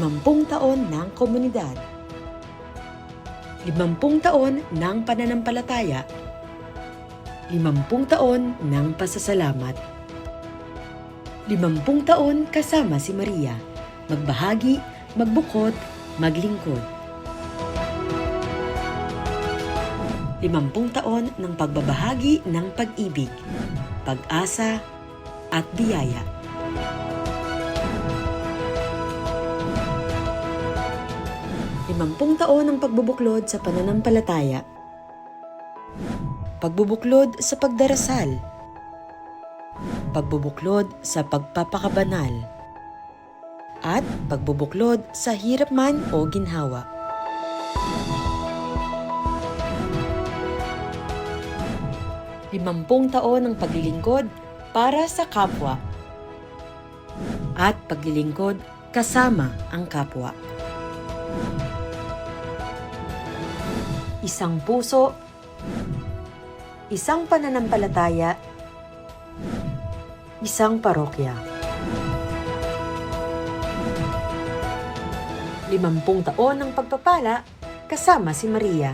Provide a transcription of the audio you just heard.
limampung taon ng komunidad, limampung taon ng pananampalataya, limampung taon ng pasasalamat, limampung taon kasama si Maria, magbahagi, magbukod, maglingkod. Limampung taon ng pagbabahagi ng pag-ibig, pag-asa, at biyaya. Limampung taon ng pagbubuklod sa pananampalataya. Pagbubuklod sa pagdarasal. Pagbubuklod sa pagpapakabanal. At pagbubuklod sa hirap man o ginhawa. Limampung taon ng paglilingkod para sa kapwa. At paglilingkod kasama ang kapwa. Isang puso, isang pananampalataya, isang parokya. Limampung taon ng pagpapala kasama si Maria.